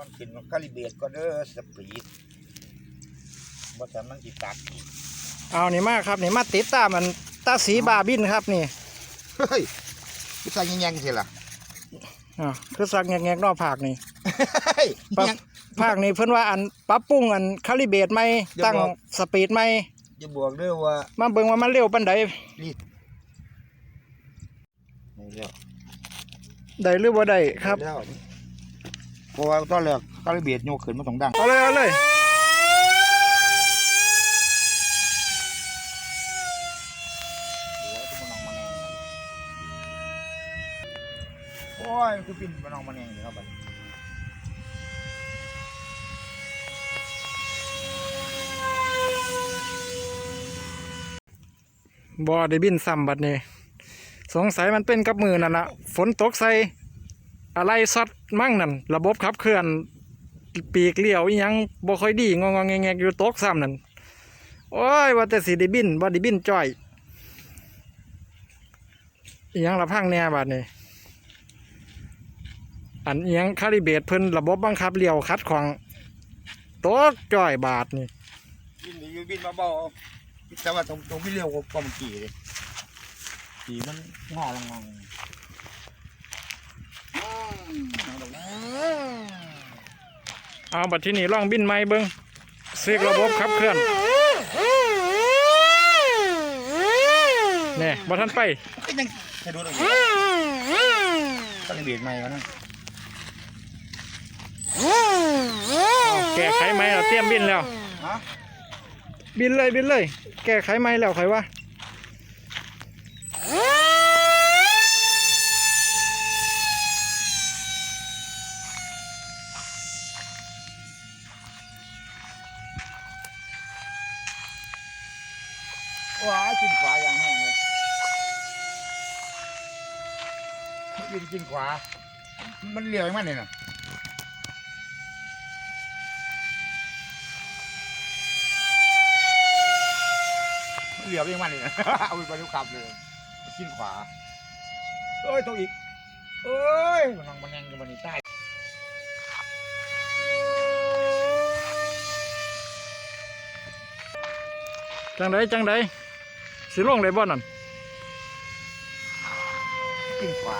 ก่อนขึ้นมันคาลิเบรตก็เด้อสปีดบ่แต่มันสิตัดอีกเอานี่มาครับนี่มาติดตามมันตาสีบาบินครับนี่เฮ้ยพี่ใส่แยงๆสิล่ะอ่าคือสักแงกๆนอกภาคนี่เฮ้ยปรับแยงภาคนี้เพิ่นว่าอันปรับปรุงอันคาลิเบรตใหม่อย่าตั้งบอกสปีดใหม่จะบอกเด้อว่ามาเบิ่งว่ามันเร็วปานใดนี่เดี๋ยวได้หรือบ่ได้ครับแล้ว เพราะว่าตอนแรกคาลิเบรตโยกขึ้นมาสองดังเอาเลยเอาเลยโอ้ยคือปินมันออกมาแนงอยู่ครับบัดนี้บ่ได้บินซ้ำบัดนี้สงสัยมันเป็นกับมือนั่นน่ะฝนตกใส่ อะไรซัดมั่งนั่นระบบขับเคลื่อนปีกเลี้ยวยังบ่ค่อยดีงองๆแงกๆอยู่ตกซ้ำนั่นโอ้ยว่าแต่สิได้บินบ่ได้บินจ้อยยังละพังแน่บัดนี้อันยังคาลิเบตเพิ่นระบบบังคับเลี้ยวคัดขวางตกจ้อยบาทนี่บินหนีอยู่บินมาเบาแต่ว่าตรงตรงพี่เลี้ยวก็เมื่อกี้เลยสีมันงอลงง เอาบัดที่นี่ล่องบินไม้เบิ้งเสกระบบขับเคลื่อนเนี่ยบ่ทันไปก็ยังจะดูตรงนี้ต้องเบียดใหม่ก่อนนะแก้ไขไหมเราเตรียมบินแล้วบินเลยบินเลย แก้ไขไหมแล้วใครวะ ว้ากินขวาอย่างแห้งเลยยืนกินขวา มันเลี้ยวอย่างมันเนี่ยนะมันเลี้ยวอย่างมันเลยนะเอาไปบรรลุขับเลยกินขวาเอ้ยตรงอีกเอ้ยมันนังมันยังอยู่บนนี้ใต้จังไดจังได สิลงเลยบ่นั่นกินขวา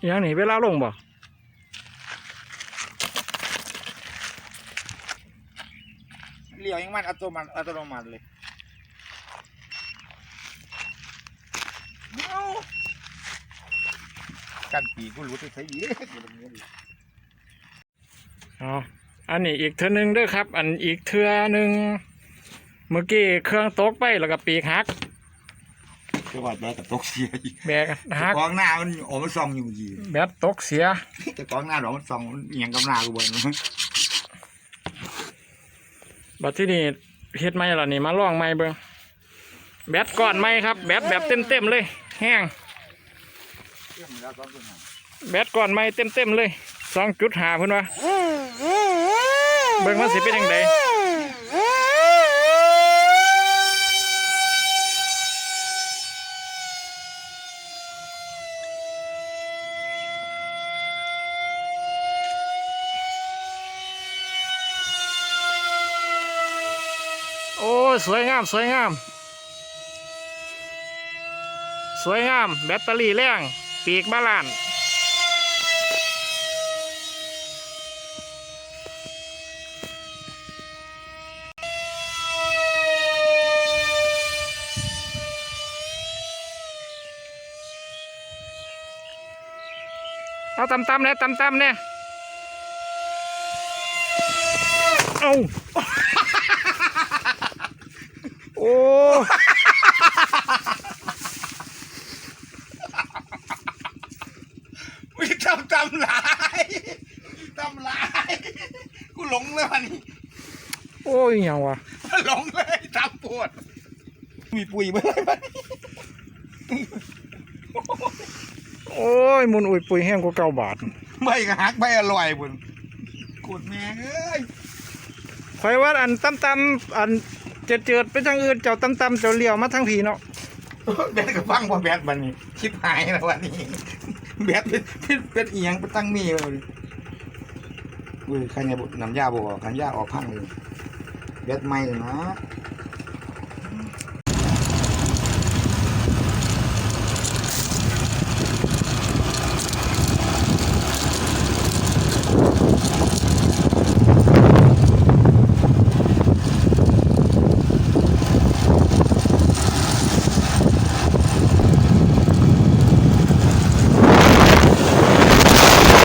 อหยังนี่เวลาลงบ่เลี้ยวอย่างมันอัตโนมัติอัตโนมัติเลยเอากันปีกูรู้ที่ใช้เยอะกูตรงนี้ดิอ๋ออันนี้อีกเทื่อหนึงเด้อครับ อันอีกเทื่อหนึงเมื่อกี้เครื่องตกไปแล้วก็ปีกหัก จังหวัดแบกกับตกเสียอีกแบกหักกองหน้ามันโอ้มันซองอยู่ยีแบตตกเสียแต่กองหน้าเรามันซองมันเอียงกับหน้ากูบอยนบัดที่นี่เฮ็ดไหมล่ะนี่มาลองไหมเบิ่งแบตก่อนไหมครับ แบตแบบเต็มเต็มเลย แห้งแล้วซ้อมตัวหาแบตก่อนไหมเต็มเต็มเลยสองจุดหาเพิ่อนว่าเบิ่งมันสิเป็นยังไง โอ้ยสวยงาม สวยงาม สวยงาม แบตเตอรี่แรง ปีกบาลานเอาตำตำๆเนี่ยตำตำๆเนี่ยเอา โอ้อุ้ยทำทำลายทำลายกูหลงเลยวันนี้โอ้ยอหย่างวะหลงเลยตามปวดมีปุ๋ยไปเลยวันนี้โอ้ยมุนอุ้ยปุยแห้งกว่าเก้าบาทใบกระหักใบอร่อยบุญกดแม่งเอ้ยข่อยว่าอันตำตำๆอัน เจิดเจิดๆไปทางอื่นเจ้าตำตำๆเจ้าเลี้ยวมาทางผีเนาะแบดกับฟังพอแบดวันนี้ชิบหายแล้ววันนี้แบดเป็นเป็นเป็นเอียงเป็นตั้งมีเลยอุ้ยใครเนี่ยบุน้ำยาบออกขันยาออกพังเลยแบดไม่เลยนะ